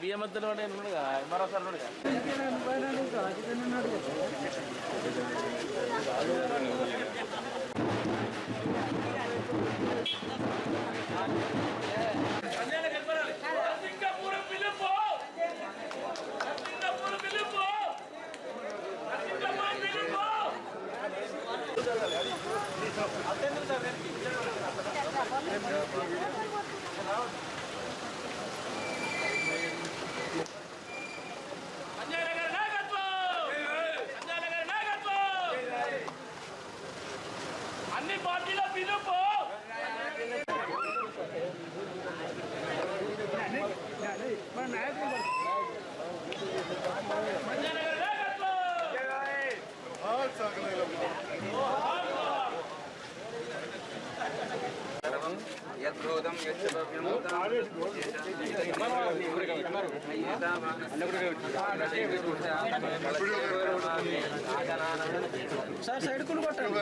బియ్యం మధ్యలో ఉన్నాడుగా ఎంఆర్ఓ సార్ ఉన్నాడుగా యచ్చవ్యం సార్ సైడ్ కులు కొట్టండి.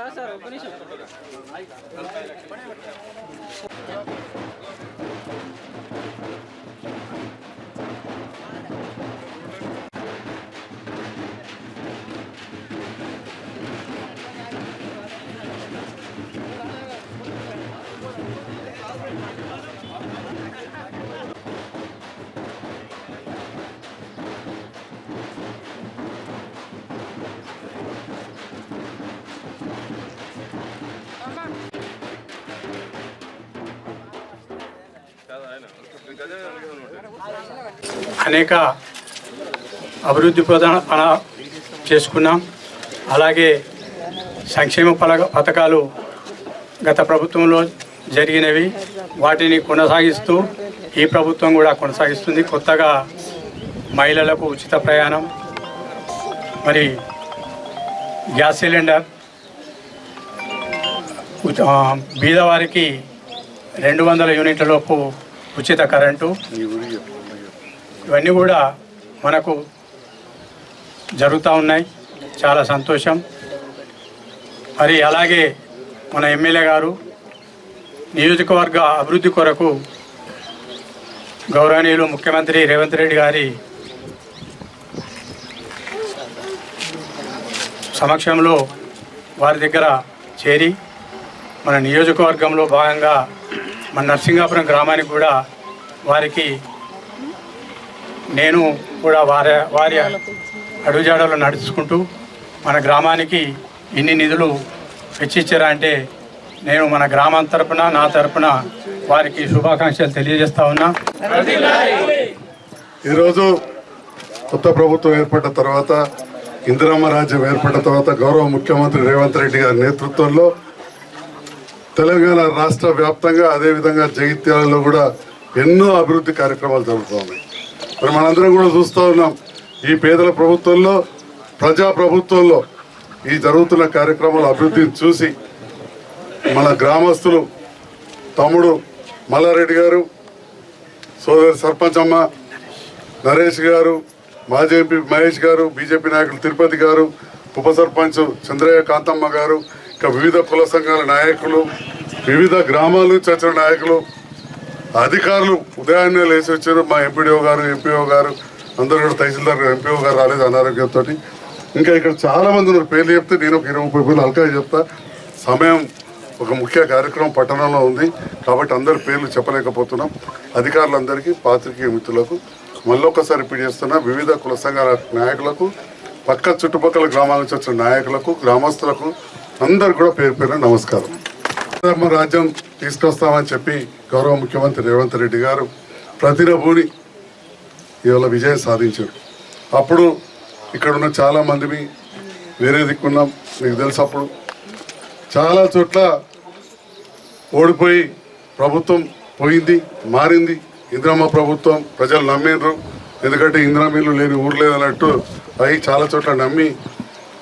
సార్ సార్ ఒక్క నిమిషం అనేక అభివృద్ధి ప్రధాన పన చేసుకున్నాం. అలాగే సంక్షేమ పథకాలు గత ప్రభుత్వంలో జరిగినవి. వాటిని కొనసాగిస్తూ ఈ ప్రభుత్వం కూడా కొనసాగిస్తుంది. కొత్తగా మహిళలకు ఉచిత ప్రయాణం మరి గ్యాస్ సిలిండర్ బీదవారికి రెండు వందల యూనిట్ల లోపు ఉచిత కరెంటు. ఇవన్నీ కూడా మనకు జరుగుతూ ఉన్నాయి. చాలా సంతోషం. మరి అలాగే మన ఎమ్మెల్యే గారు నియోజకవర్గ అభివృద్ధి కొరకు గౌరవనీయులు ముఖ్యమంత్రి రేవంత్ రెడ్డి గారి సమక్షంలో వారి దగ్గర చేరి మన నియోజకవర్గంలో భాగంగా మన నర్సింగాపురం గ్రామానికి కూడా వారికి నేను కూడా వారి వారి అడుగుజాడలు నడుచుకుంటూ మన గ్రామానికి ఇన్ని నిధులు వెచ్చించారా అంటే నేను మన గ్రామం తరపున నా తరపున వారికి శుభాకాంక్షలు తెలియజేస్తా ఉన్నా. ఈరోజు కొత్త ప్రభుత్వం ఏర్పడిన తర్వాత ఇందిరమ్మ రాజ్యం ఏర్పడిన తర్వాత గౌరవ ముఖ్యమంత్రి రేవంత్ రెడ్డి గారి నేతృత్వంలో తెలంగాణ రాష్ట్ర వ్యాప్తంగా అదేవిధంగా జగిత్యాలలో కూడా ఎన్నో అభివృద్ధి కార్యక్రమాలు జరుగుతున్నాయి మరి మనందరం కూడా చూస్తూ ఉన్నాం. ఈ పేదల ప్రభుత్వంలో ప్రజా ప్రభుత్వంలో ఈ జరుగుతున్న కార్యక్రమాల అభివృద్ధిని చూసి మన గ్రామస్తులు తమ్ముడు మల్లారెడ్డి గారు సోదరి సర్పంచ్ అమ్మ నరేష్ గారు మాజీ ఎంపీ మహేష్ గారు బీజేపీ నాయకులు తిరుపతి గారు ఉప సర్పంచ్ చంద్రయ్య కాంతమ్మ గారు ఇంకా వివిధ కుల సంఘాల నాయకులు వివిధ గ్రామాల నుంచి వచ్చిన నాయకులు అధికారులు ఉదయాన్నే లేచి వచ్చారు. మా ఎంపీడీఓ గారు ఎంపీఓ గారు అందరూ కూడా తహసీల్దార్ ఎంపీఓ గారు రాలేదు అనారోగ్యంతో. ఇంకా ఇక్కడ చాలా మంది ఉన్నారు. పేర్లు చెప్తే నేను ఒక ఇరవై ముప్పై పేర్లు అల్కా చెప్తా. సమయం ఒక ముఖ్య కార్యక్రమం పట్టణంలో ఉంది. కాబట్టి అందరి పేర్లు చెప్పలేకపోతున్నాం. అధికారులందరికీ పాత్రికేయ మిత్రులకు మళ్ళొక్కసారి రిపీట్ చేస్తున్నా. వివిధ కుల సంఘాల నాయకులకు పక్క చుట్టుపక్కల గ్రామాల నుంచి వచ్చిన నాయకులకు గ్రామస్తులకు అందరు కూడా పేరు పేరు నమస్కారం. రాజ్యం తీసుకొస్తామని చెప్పి గౌరవ ముఖ్యమంత్రి రేవంత్ రెడ్డి గారు ప్రతిరభూని ఇవాళ విజయం సాధించారు. అప్పుడు ఇక్కడ ఉన్న చాలా మందిని వేరే దిక్కున్నాం మీకు తెలుసు అప్పుడు. చాలా చోట్ల ఓడిపోయి ప్రభుత్వం పోయింది మారింది. ఇందిరమ్మ ప్రభుత్వం ప్రజలు నమ్మిండ్రు. ఎందుకంటే ఇందిరామీలు లేని ఊరు లేదన్నట్టు అవి చాలా చోట్ల నమ్మి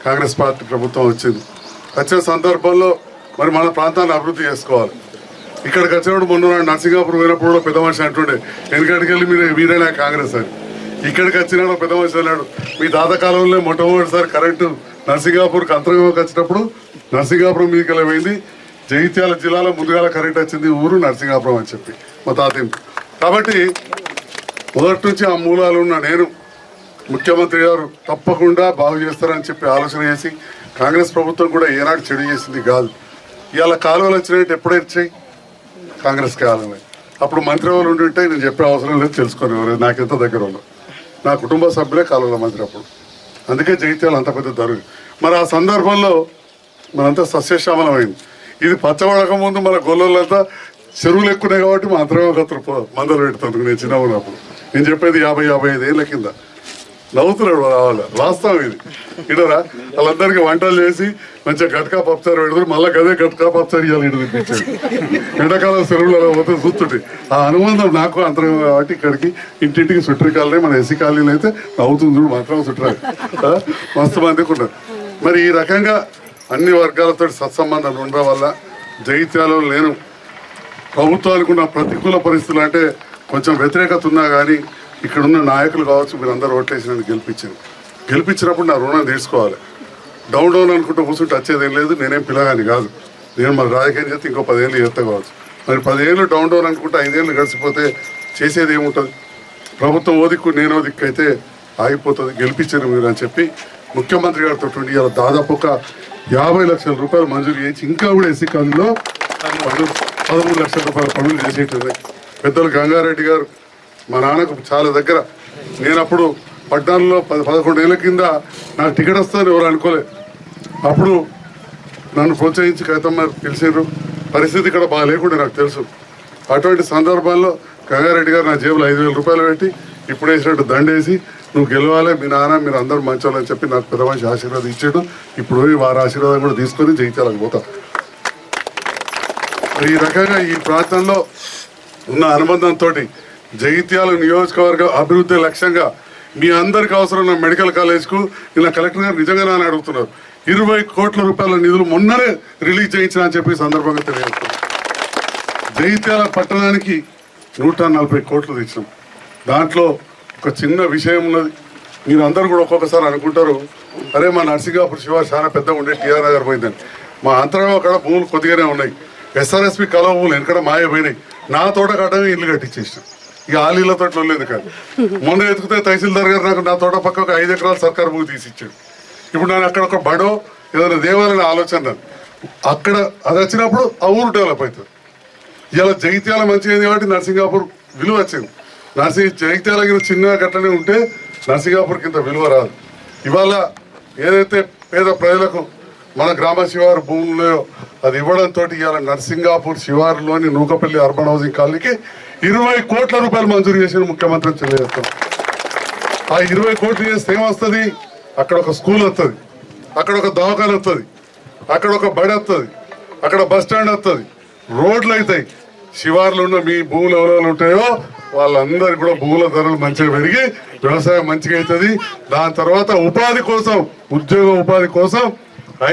కాంగ్రెస్ పార్టీ ప్రభుత్వం వచ్చింది. వచ్చిన సందర్భంలో మరి మన ప్రాంతాన్ని అభివృద్ధి చేసుకోవాలి. ఇక్కడికి వచ్చినప్పుడు మొన్న నాడు నరసింగాపురం పోయినప్పుడు కూడా పెద్ద మనిషి అంటుండే ఎందుకంటికి వెళ్ళి మీరు వీరైనా కాంగ్రెస్ అని. ఇక్కడికి వచ్చినాడు పెద్ద మనిషి అన్నాడు మీ తాత కాలంలో మొట్టమొదటిసారి కరెంటు నర్సింగాపూర్కి అంతర్గంలోకి వచ్చినప్పుడు నర్సింగాపురం మీదకి వెళ్ళిపోయింది జగిత్యాల జిల్లాలో ముందుగాల కరెంట్ వచ్చింది ఊరు నర్సింగాపురం అని చెప్పి. మా తాతయ్య కాబట్టి మొదటి నుంచి ఆ మూలాలు ఉన్న నేను ముఖ్యమంత్రి గారు తప్పకుండా బాగు చేస్తారని చెప్పి ఆలోచన చేసి కాంగ్రెస్ ప్రభుత్వం కూడా ఏనాడు చెడు చేసింది కాదు. ఇవాళ కాలువలు వచ్చినట్టు ఎప్పుడే వచ్చాయి? కాంగ్రెస్ కాలంలో. అప్పుడు మంత్రి వాళ్ళు ఉండి నేను చెప్పే అవసరం లేదు తెలుసుకొని ఎవరు. నాకెంత దగ్గర వాళ్ళు నా కుటుంబ సభ్యులే కాలువల మంత్రి అప్పుడు. అందుకే జగిత్యాల అంత పెద్ద దరుగు మరి ఆ సందర్భంలో మనంతా అయింది ఇది పచ్చబడక ముందు మన గొల్లలంతా చెరువులు ఎక్కున్నాయి కాబట్టి మా అంతరం ఒకరు మందలు పెడుతుంది నేను చిన్న ఉన్నప్పుడు. నేను చెప్పేది యాభై యాభై ఐదు ఏళ్ళ కింద. నవ్వుతున్నాడు వాళ్ళు వాస్తవం ఇది. ఇడరా వాళ్ళందరికీ వంటలు చేసి మంచిగా గట్కా పప్పుచారు పెడతారు మళ్ళీ గదే గట్కా పప్పుచారు ఇవ్వాలి ఇటు తెప్పించాడు. ఎండాకాలం సెలవులలో పోతే చూస్తుంటే ఆ అనుబంధం నాకు అంతరం కాబట్టి ఇక్కడికి ఇంటింటికి సుట్రికాలనే మన ఎసి కాలనీలు అయితే నవ్వుతుంది చూడు మాత్రం సుట్రాలు. మస్తు మందికి ఉన్నారు. మరి ఈ రకంగా అన్ని వర్గాలతో సత్సంబంధాలు ఉండడం వల్ల జైత్యాలలో లేను ప్రభుత్వానికి ఉన్న ప్రతికూల పరిస్థితులు అంటే కొంచెం వ్యతిరేకత ఉన్నా కానీ ఇక్కడున్న నాయకులు కావచ్చు మీరు అందరు ఓట్లేసి నన్ను గెలిపించారు. గెలిపించినప్పుడు నా రుణం తీసుకోవాలి డౌన్ డౌన్ అనుకుంటూ కూర్చుంటే వచ్చేది ఏం లేదు నేనేం పిల్లగాని కాదు. నేను మరి రాజకీయం చేస్తే ఇంకో పదేళ్ళు చేస్తా కావచ్చు. మరి పదేళ్ళు డౌన్ డౌన్ అనుకుంటే ఐదేళ్ళు గడిచిపోతే చేసేది ఏముంటుంది? ప్రభుత్వం ఓదిక్కు నేను ఓదిక్కు అయితే ఆగిపోతుంది గెలిపించారు మీరు అని చెప్పి ముఖ్యమంత్రి గారితో ఉండి ఇవాళ దాదాపు ఒక యాభై లక్షల రూపాయలు మంజూరు చేసి ఇంకా కూడా ఎస్సీ కాలంలో పదమూడు లక్షల రూపాయల పనులు చేసేటది పెద్దలు గంగారెడ్డి గారు మా నాన్నకు చాలా దగ్గర. నేను అప్పుడు పట్టణంలో పది పదకొండు ఏళ్ళ కింద నాకు టికెట్ వస్తుందని ఎవరు అనుకోలే. అప్పుడు నన్ను ప్రోత్సహించి కవితమ్మ పిలిచారు పరిస్థితి ఇక్కడ బాగా లేకుండా నాకు తెలుసు. అటువంటి సందర్భాల్లో గంగారెడ్డి గారు నా జేబులో ఐదు వేల రూపాయలు పెట్టి ఇప్పుడు వేసినట్టు దండేసి నువ్వు గెలవాలి మీ నాన్న మీరు అందరూ మంచోళ్ళని చెప్పి నాకు పెద్ద మనిషి ఆశీర్వాదం ఇచ్చాడు. ఇప్పుడు వారి ఆశీర్వాదం కూడా తీసుకొని జయించాలని పోతా. ఈ రకంగా ఈ ప్రాంతంలో ఉన్న అనుబంధంతో జగిత్యాల నియోజకవర్గ అభివృద్ధి లక్ష్యంగా మీ అందరికి అవసరమైన మెడికల్ కాలేజ్కు ఇలా కలెక్టర్ గారు నిజంగా అని అడుగుతున్నారు. ఇరవై కోట్ల రూపాయల నిధులు మొన్ననే రిలీజ్ చేయించిన అని చెప్పి సందర్భంగా తెలియజేస్తున్నారు. జగిత్యాల పట్టణానికి నూట నలభై కోట్లు తెచ్చినాం. దాంట్లో ఒక చిన్న విషయం ఉన్నది. మీరు అందరూ కూడా ఒక్కొక్కసారి అనుకుంటారు అరే మా నర్సింగాపురం శివ చాలా పెద్దగా ఉండే టీఆర్ నగర్ పోయిందని. మా అంతరం అక్కడ భూములు కొద్దిగానే ఉన్నాయి. ఎస్ఆర్ఎస్పి కలవ భూములు ఎక్కడ మాయపోయినాయి నా తోట కట్టమే ఇల్లు కట్టించేసినాం. ఇక ఆలీల తోటలో లేదు కాదు మొన్న ఎత్తుకుతే తహసీల్దార్ గారు నాకు నా తోట పక్క ఒక ఐదు ఎకరాలు సర్కారు భూమి తీసిచ్చాడు ఇప్పుడు నేను అక్కడ ఒక బడో ఏదైనా దేవాలయం ఆలోచన అక్కడ అది వచ్చినప్పుడు ఆ ఊరు డెవలప్ అవుతుంది. ఇలా జగిత్యాల మంచిగా కాబట్టి నరసింగాపూర్ విలువ వచ్చింది. నర్సింగ్ జగిత్యాల కింద చిన్నగా గట్టనే ఉంటే నరసింగాపూర్ కింద విలువ రాదు. ఇవాళ ఏదైతే పేద ప్రజలకు మన గ్రామ శివారు భూములు అది ఇవ్వడంతో ఇవాళ నరసింగాపూర్ శివారులోని నూకపల్లి అర్బన్ హౌసింగ్ కాలనీకి ఇరవై కోట్ల రూపాయలు మంజూరు చేసిన ముఖ్యమంత్రి తెలియజేస్తాం ఆ ఇరవై కోట్లు చేస్తే ఏమొస్తుంది? అక్కడ ఒక స్కూల్ వస్తుంది అక్కడ ఒక దవాఖాన వస్తుంది అక్కడ ఒక బడి వస్తుంది అక్కడ బస్ స్టాండ్ వస్తుంది రోడ్లు అవుతాయి శివార్లు ఉన్న మీ భూములు ఎవరెవరు ఉంటాయో వాళ్ళందరికీ కూడా భూముల ధరలు మంచిగా పెరిగి వ్యవసాయం మంచిగా అవుతుంది దాని తర్వాత ఉపాధి కోసం ఉద్యోగ ఉపాధి కోసం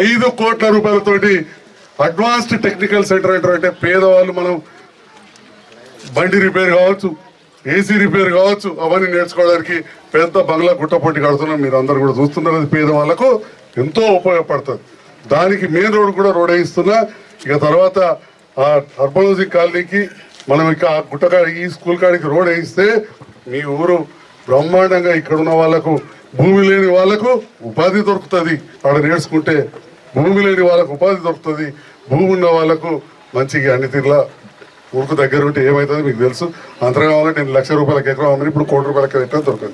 ఐదు కోట్ల రూపాయలతోటి అడ్వాన్స్డ్ టెక్నికల్ సెంటర్ అంటారు. అంటే పేదవాళ్ళు మనం బండి రిపేర్ కావచ్చు ఏసీ రిపేర్ కావచ్చు అవన్నీ నేర్చుకోవడానికి పెద్ద బంగ్లా గుట్టపొట్టి కడుతున్నాం. మీరు అందరు కూడా చూస్తున్నారు అది పేదవాళ్ళకు ఎంతో ఉపయోగపడుతుంది. దానికి మెయిన్ రోడ్ కూడా రోడ్ వేయిస్తున్నా ఇక తర్వాత ఆ అర్బన్ కాలనీకి మనం ఇక ఆ గుట్టకా ఈ స్కూల్ కాడికి రోడ్ వేయిస్తే మీ ఊరు బ్రహ్మాండంగా ఇక్కడ ఉన్న వాళ్ళకు భూమి లేని వాళ్ళకు ఉపాధి దొరుకుతుంది. అక్కడ నేర్చుకుంటే భూమి లేని వాళ్ళకు ఉపాధి దొరుకుతుంది. భూమి ఉన్న వాళ్ళకు మంచిగా అన్ని తీర్లా ఊరుకు దగ్గర ఉంటే ఏమవుతుంది మీకు తెలుసు? అంతరం కావాలంటే నేను లక్ష రూపాయలకి ఎకరం అమ్మని ఇప్పుడు కోటి రూపాయలకి ఎక్కడ దొరకదు.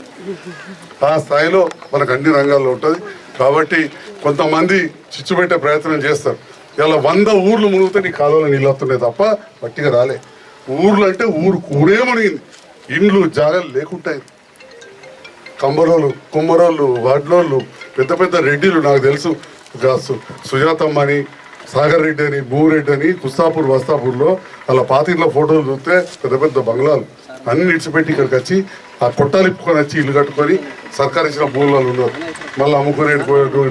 ఆ స్థాయిలో మనకు అన్ని రంగాల్లో ఉంటుంది. కాబట్టి కొంతమంది చిచ్చు పెట్టే ప్రయత్నం చేస్తారు. ఇలా వంద ఊర్లు మునిగితే నీ కాలంలో నీళ్ళు వస్తున్నాయి తప్ప పట్టిగా రాలే. ఊర్లు అంటే ఊరు ఊరే మునిగింది. ఇండ్లు జాగాలు లేకుంటాయి. కంబరోళ్ళు కుమ్మరోళ్ళు వడ్లోళ్ళు పెద్ద పెద్ద రెడ్డిలు నాకు తెలుసు. సుజాతమ్మని సు- సాగర్ రెడ్డి అని భూరెడ్డి అని కుస్తాపూర్ వస్తాపూర్లో అలా పాతిళ్ళ ఫోటోలు చూస్తే పెద్ద పెద్ద బంగ్లాలు అన్ని ఇడిచిపెట్టి ఇక్కడికి వచ్చి ఆ కొట్టాలు ఇప్పుకొని వచ్చి ఇల్లు కట్టుకొని సర్కారు ఇచ్చిన భూములలో ఉన్నారు. మళ్ళీ అమ్ముకునే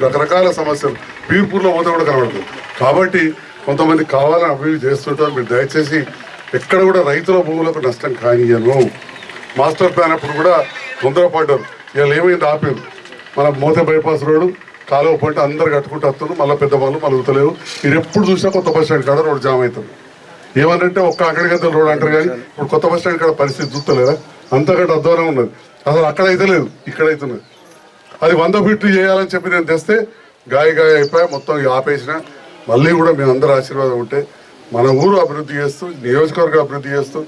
రకరకాల సమస్యలు. బీర్పూర్లో పోతే కూడా కనబడుతుంది కాబట్టి కొంతమంది కావాలని అభివృద్ధి చేస్తుంటారు. మీరు దయచేసి ఎక్కడ కూడా రైతుల భూములకు నష్టం కానియను మాస్టర్ ప్లాన్ అప్పుడు కూడా తొందరపడ్డారు వీళ్ళు ఏమైంది ఆపారు. మన మోతే బైపాస్ రోడ్డు కాలువ పోయి అందరు కట్టుకుంటూ వస్తున్నారు మళ్ళీ పెద్ద వాళ్ళు మలుగుతలేవు మీరు ఎప్పుడు చూసినా కొత్త బస్ స్టాండ్ కాడ రోడ్డు జామ్ అవుతుంది. ఏమనంటే ఒక్క అక్కడికి రోడ్ అంటారు కానీ ఇప్పుడు కొత్త బస్ స్టాండ్ కాడ పరిస్థితి చూస్తలేదా అంతకంటే అధ్వానం ఉన్నది. అసలు అక్కడ అయితే లేదు ఇక్కడ అవుతున్నది అది వంద ఫీట్లు చేయాలని చెప్పి నేను తెస్తే గాయ గాయ అయిపోయి మొత్తం ఇక ఆపేసిన. మళ్ళీ కూడా మీ అందరు ఆశీర్వాదం ఉంటే మన ఊరు అభివృద్ధి చేస్తూ నియోజకవర్గం అభివృద్ధి చేస్తూ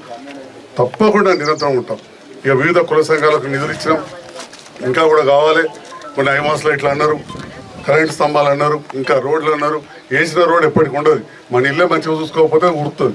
తప్పకుండా నిరంతరం ఉంటాం. ఇక వివిధ కుల సంఘాలకు నిధులు ఇచ్చినాం. ఇంకా కూడా కావాలి. కొన్ని ఐమాస్లో ఇట్లా అన్నారు. కరెంట్ స్తంభాలు అన్నారు ఇంకా రోడ్లు అన్నారు. వేసిన రోడ్ ఎప్పటికి ఉండదు. మన ఇల్లే మంచిగా చూసుకోకపోతే ఉడుతుంది